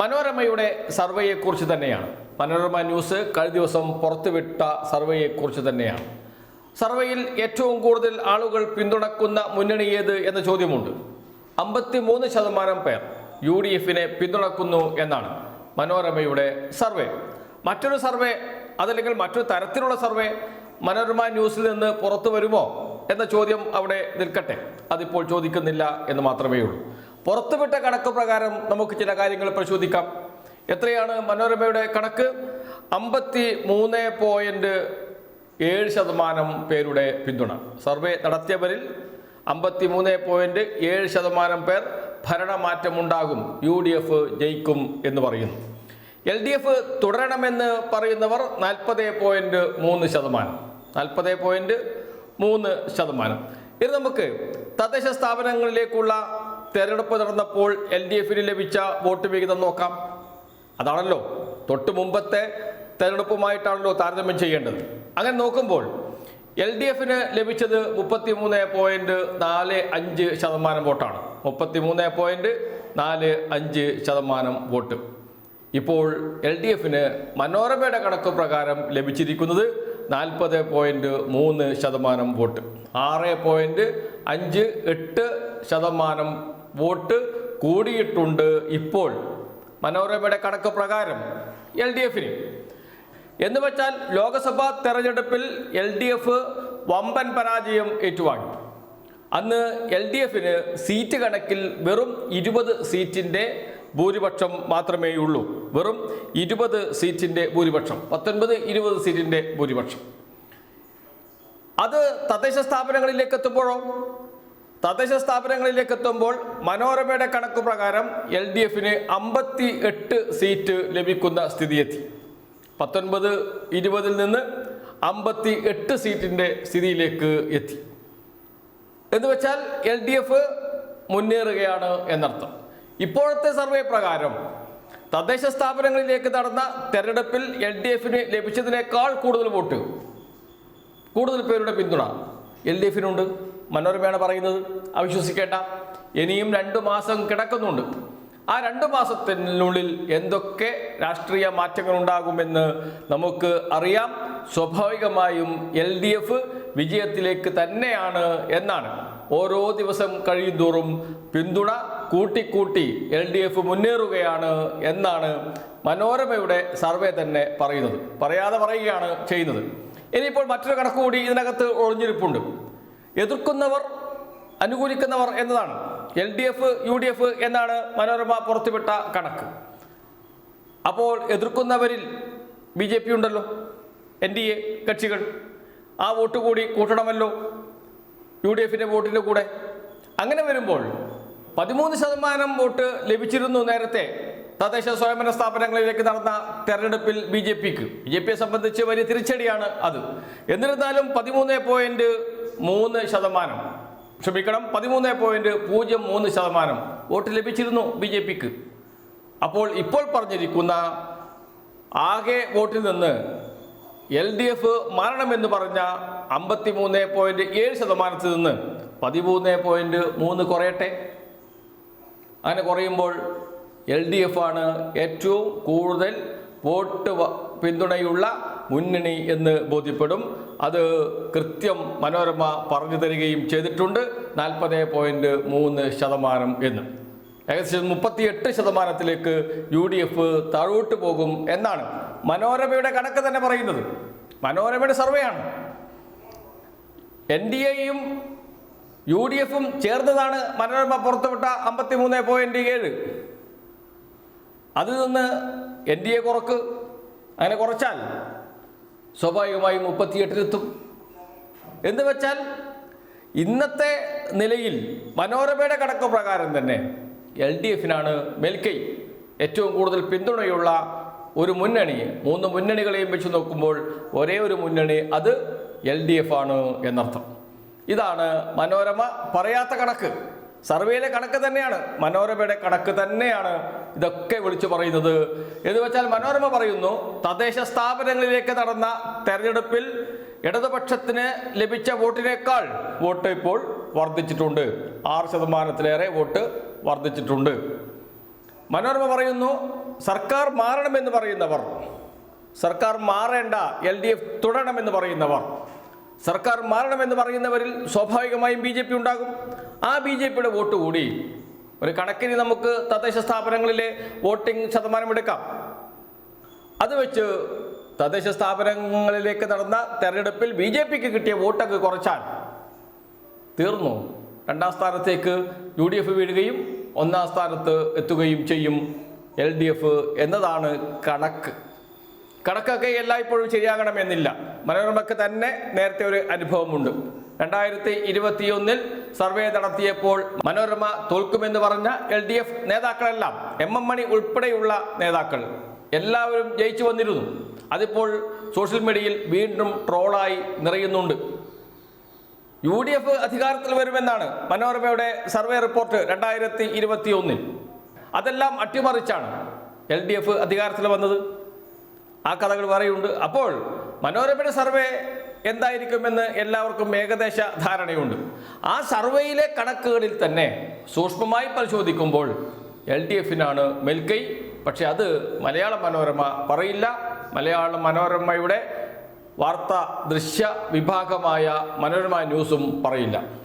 മനോരമയുടെ സർവേയെക്കുറിച്ച് തന്നെയാണ്. മനോരമ ന്യൂസ് കഴിഞ്ഞ ദിവസം പുറത്തുവിട്ട സർവേയെക്കുറിച്ച് തന്നെയാണ്. സർവേയിൽ ഏറ്റവും കൂടുതൽ ആളുകൾ പിന്തുണക്കുന്ന മുന്നണി ഏത് എന്ന ചോദ്യമുണ്ട്. അമ്പത്തി മൂന്ന് ശതമാനം പേർ യു ഡി എഫിനെ പിന്തുണക്കുന്നു എന്നാണ് മനോരമയുടെ സർവേ. മറ്റൊരു സർവേ അതല്ലെങ്കിൽ മറ്റൊരു തരത്തിലുള്ള സർവേ മനോരമ ന്യൂസിൽ നിന്ന് പുറത്തു വരുമോ എന്ന ചോദ്യം അവിടെ നിൽക്കട്ടെ. അതിപ്പോൾ ചോദിക്കുന്നില്ല എന്ന് മാത്രമേ ഉള്ളൂ പുറത്തുവിട്ട കണക്ക് പ്രകാരം നമുക്ക് ചില കാര്യങ്ങൾ പരിശോധിക്കാം. എത്രയാണ് മനോരമയുടെ കണക്ക്? അമ്പത്തി മൂന്ന് പോയിന്റ് ഏഴ് ശതമാനം പേരുടെ പിന്തുണ. സർവേ നടത്തിയവരിൽ അമ്പത്തി മൂന്ന് പോയിന്റ് ഏഴ് ശതമാനം പേർ ഭരണമാറ്റമുണ്ടാകും. യു ഡി എഫ് ജയിക്കും എന്ന് പറയുന്നു. എൽ ഡി എഫ് തുടരണമെന്ന് പറയുന്നവർ നാൽപ്പത് പോയിന്റ് മൂന്ന് ശതമാനം. നാൽപ്പത് പോയിന്റ് മൂന്ന് ശതമാനം. ഇത് നമുക്ക് തദ്ദേശ സ്ഥാപനങ്ങളിലേക്കുള്ള തെരഞ്ഞെടുപ്പ് നടന്നപ്പോൾ എൽ ഡി എഫിന് ലഭിച്ച വോട്ട് വിഹിതം നോക്കാം. അതാണല്ലോ. തൊട്ട് മുമ്പത്തെ തെരഞ്ഞെടുപ്പുമായിട്ടാണല്ലോ താരതമ്യം ചെയ്യേണ്ടത്. അങ്ങനെ നോക്കുമ്പോൾ എൽ ഡി എഫിന് ലഭിച്ചത് മുപ്പത്തി മൂന്ന് പോയിന്റ് നാല് അഞ്ച് ശതമാനം വോട്ടാണ്. മുപ്പത്തി മൂന്ന് പോയിന്റ് നാല് അഞ്ച് ശതമാനം വോട്ട്. ഇപ്പോൾ എൽ ഡി എഫിന് മനോരമയുടെ കണക്ക് പ്രകാരം ലഭിച്ചിരിക്കുന്നത് നാൽപ്പത് പോയിന്റ് മൂന്ന് ശതമാനം വോട്ട്. ആറ് പോയിന്റ് അഞ്ച് എട്ട് ശതമാനം വോട്ട് കൂടിയിട്ടുണ്ട് ഇപ്പോൾ. മനോരമയുടെ കണക്ക് പ്രകാരം എൽ ഡി എഫിന്. എന്ന് വെച്ചാൽ ലോക്സഭാ തെരഞ്ഞെടുപ്പിൽ എൽ ഡി എഫ് വമ്പൻ പരാജയം ഏറ്റുവാങ്ങി. അന്ന് എൽ ഡി എഫിന് സീറ്റ് കണക്കിൽ വെറും ഇരുപത് സീറ്റിന്റെ ഭൂരിപക്ഷം മാത്രമേ ഉള്ളൂ വെറും ഇരുപത് സീറ്റിന്റെ ഭൂരിപക്ഷം. പത്തൊൻപത് ഇരുപത് സീറ്റിന്റെ ഭൂരിപക്ഷം. അത് തദ്ദേശ സ്ഥാപനങ്ങളിലേക്ക് എത്തുമ്പോഴോ? തദ്ദേശ സ്ഥാപനങ്ങളിലേക്ക് എത്തുമ്പോൾ മനോരമയുടെ കണക്ക് പ്രകാരം എൽ ഡി എഫിന് അമ്പത്തി എട്ട് സീറ്റ് ലഭിക്കുന്ന സ്ഥിതിയെത്തി. പത്തൊൻപത് ഇരുപതിൽ നിന്ന് അമ്പത്തി എട്ട് സീറ്റിന്റെ സ്ഥിതിയിലേക്ക് എത്തി. എന്ന് വെച്ചാൽ എൽ ഡി എഫ് മുന്നേറുകയാണ് എന്നർത്ഥം. ഇപ്പോഴത്തെ സർവേ പ്രകാരം തദ്ദേശ സ്ഥാപനങ്ങളിലേക്ക് നടന്ന തെരഞ്ഞെടുപ്പിൽ എൽ ഡി എഫിന് ലഭിച്ചതിനേക്കാൾ കൂടുതൽ വോട്ട് കൂടുതൽ പേരുടെ പിന്തുണ എൽ ഡി എഫിനുണ്ട്. മനോരമയാണ് പറയുന്നത്. അവിശ്വസിക്കേണ്ട. ഇനിയും രണ്ട് മാസം കിടക്കുന്നുണ്ട്. ആ രണ്ട് മാസത്തിനുള്ളിൽ എന്തൊക്കെ രാഷ്ട്രീയ മാറ്റങ്ങൾ ഉണ്ടാകുമെന്ന് നമുക്ക് അറിയാം. സ്വാഭാവികമായും എൽ ഡി എഫ് വിജയത്തിലേക്ക് തന്നെയാണ് എന്നാണ്. ഓരോ ദിവസം കഴിയുന്തോറും പിന്തുണ കൂട്ടിക്കൂട്ടി എൽ ഡി എഫ് മുന്നേറുകയാണ് എന്നാണ് മനോരമയുടെ സർവേ തന്നെ പറയുന്നത്. പറയാതെ പറയുകയാണ് ചെയ്യുന്നത്. ഇനിയിപ്പോൾ മറ്റൊരു കണക്ക് കൂടി ഇതിനകത്ത് ഒളിഞ്ഞിരിപ്പുണ്ട്. എതിർക്കുന്നവർ അനുകൂലിക്കുന്നവർ എന്നതാണ്. L D F U D F എന്നാണ് മനോരമ പുറത്തുവിട്ട കണക്ക്. അപ്പോൾ എതിർക്കുന്നവരിൽ ബി ജെ പി ഉണ്ടല്ലോ എൻ ഡി എ കക്ഷികൾ. ആ വോട്ട് കൂടി കൂട്ടണമല്ലോ യു ഡി എഫിന്റെ വോട്ടിന്റെ കൂടെ. അങ്ങനെ വരുമ്പോൾ പതിമൂന്ന് ശതമാനം വോട്ട് ലഭിച്ചിരുന്നു നേരത്തെ തദ്ദേശ സ്വയംഭരണ സ്ഥാപനങ്ങളിലേക്ക് നടന്ന തെരഞ്ഞെടുപ്പിൽ ബി ജെ പിക്ക്. ബി ജെ പിയെ സംബന്ധിച്ച് വലിയ തിരിച്ചടിയാണ് അത്. എന്നിരുന്നാലും പതിമൂന്ന് പോയിന്റ് മൂന്ന് ശതമാനം. ക്ഷമിക്കണം പതിമൂന്ന് പോയിന്റ് പൂജ്യം മൂന്ന് ശതമാനം വോട്ട് ലഭിച്ചിരുന്നു ബി ജെ പിക്ക്. അപ്പോൾ ഇപ്പോൾ പറഞ്ഞിരിക്കുന്ന ആകെ വോട്ടിൽ നിന്ന് എൽ ഡി എഫ് മാറണമെന്ന് പറഞ്ഞ അമ്പത്തി മൂന്ന് പോയിന്റ് ഏഴ് ശതമാനത്തിൽ നിന്ന് പതിമൂന്ന് പോയിന്റ് മൂന്ന് കുറയട്ടെ. അങ്ങനെ കുറയുമ്പോൾ എൽ ഡി എഫ് ആണ് ഏറ്റവും കൂടുതൽ വോട്ട് പിന്തുണയുള്ള മുന്നണി എന്ന് ബോധ്യപ്പെടും. അത് കൃത്യം മനോരമ പറഞ്ഞു തരികയും ചെയ്തിട്ടുണ്ട്. നാൽപ്പത് പോയിന്റ് മൂന്ന് ശതമാനം എന്ന്. ഏകദേശം മുപ്പത്തിയെട്ട് ശതമാനത്തിലേക്ക് യു ഡി എഫ് താഴോട്ട് പോകും എന്നാണ് മനോരമയുടെ കണക്ക് തന്നെ പറയുന്നത്. മനോരമയുടെ സർവേയാണ് എൻ ഡി എയും യു ഡി എഫും ചേർന്നതാണ് മനോരമ പുറത്തുവിട്ട അമ്പത്തി മൂന്ന് പോയിന്റ് ഏഴ്. അതിൽ നിന്ന് എൻ ഡി എ കുറക്ക്. അങ്ങനെ കുറച്ചാൽ സ്വാഭാവികമായും മുപ്പത്തിയെട്ടിലെത്തും. എന്ന് വെച്ചാൽ ഇന്നത്തെ നിലയിൽ മനോരമയുടെ കണക്ക് പ്രകാരം തന്നെ എൽ ഡി എഫിനാണ് മേൽക്കൈ ഏറ്റവും കൂടുതൽ പിന്തുണയുള്ള ഒരു മുന്നണി. മൂന്ന് മുന്നണികളെയും വെച്ച് നോക്കുമ്പോൾ ഒരേ ഒരു മുന്നണി അത് എൽ ഡി എഫ് ആണ് എന്നർത്ഥം. ഇതാണ് മനോരമ പറയാത്ത കണക്ക്. സർവേയിലെ കണക്ക് തന്നെയാണ്. മനോരമയുടെ കണക്ക് തന്നെയാണ് ഇതൊക്കെ വിളിച്ചു പറയുന്നത്. എന്ന് വെച്ചാൽ മനോരമ പറയുന്നു തദ്ദേശ സ്ഥാപനങ്ങളിലേക്ക് നടന്ന തെരഞ്ഞെടുപ്പിൽ ഇടതുപക്ഷത്തിന് ലഭിച്ച വോട്ടിനേക്കാൾ വോട്ട് ഇപ്പോൾ വർദ്ധിച്ചിട്ടുണ്ട്. ആറ് ശതമാനത്തിലേറെ വോട്ട് വർദ്ധിച്ചിട്ടുണ്ട്. മനോരമ പറയുന്നു സർക്കാർ മാറണമെന്ന് പറയുന്നവർ സർക്കാർ മാറേണ്ട എൽ ഡി എഫ് തുടരണമെന്ന് പറയുന്നവർ സർക്കാർ മാറണമെന്ന് പറയുന്നവരിൽ സ്വാഭാവികമായും ബി ജെ പി ഉണ്ടാകും. ആ ബി ജെ പിയുടെ വോട്ട് കൂടി ഒരു കണക്കിന് നമുക്ക് തദ്ദേശ സ്ഥാപനങ്ങളിലെ വോട്ടിംഗ് ശതമാനം എടുക്കാം. അത് വെച്ച് തദ്ദേശ സ്ഥാപനങ്ങളിലേക്ക് നടന്ന തെരഞ്ഞെടുപ്പിൽ ബി ജെ പിക്ക് കിട്ടിയ വോട്ടൊക്കെ കുറച്ചാൽ തീർന്നു. രണ്ടാം സ്ഥാനത്തേക്ക് യു ഡി എഫ് വീഴുകയും ഒന്നാം സ്ഥാനത്ത് എത്തുകയും ചെയ്യും എൽ ഡി എഫ് എന്നതാണ് കണക്ക്. കണക്കൊക്കെ എല്ലായ്പ്പോഴും ശരിയാകണമെന്നില്ല. മനോരമയ്ക്ക് തന്നെ നേരത്തെ ഒരു അനുഭവമുണ്ട്. രണ്ടായിരത്തി ഇരുപത്തിയൊന്നിൽ സർവേ നടത്തിയപ്പോൾ മനോരമ തോൽക്കുമെന്ന് പറഞ്ഞ എൽ ഡി എഫ് നേതാക്കളെല്ലാം എം എം മണി ഉൾപ്പെടെയുള്ള നേതാക്കൾ എല്ലാവരും ജയിച്ചു വന്നിരുന്നു. അതിപ്പോൾ സോഷ്യൽ മീഡിയയിൽ വീണ്ടും ട്രോളായി നിറയുന്നുണ്ട്. യു ഡി എഫ് അധികാരത്തിൽ വരുമെന്നാണ് മനോരമയുടെ സർവേ റിപ്പോർട്ട് രണ്ടായിരത്തി ഇരുപത്തിയൊന്നിൽ അതെല്ലാം അട്ടിമറിച്ചാണ് എൽ ഡി എഫ് അധികാരത്തിൽ വന്നത്. ആ കഥകൾ പറയുണ്ട് അപ്പോൾ മനോരമയുടെ സർവേ എന്തായിരിക്കുമെന്ന് എല്ലാവർക്കും ഏകദേശ ധാരണയുണ്ട്. ആ സർവേയിലെ കണക്കുകളിൽ തന്നെ സൂക്ഷ്മമായി പരിശോധിക്കുമ്പോൾ എൽ ഡി എഫിനാണ് മെൽക്കൈ. പക്ഷെ അത് മലയാള മനോരമ പറയില്ല. മലയാള മനോരമയുടെ വാർത്താ ദൃശ്യ വിഭാഗമായ മനോരമ ന്യൂസും പറയില്ല.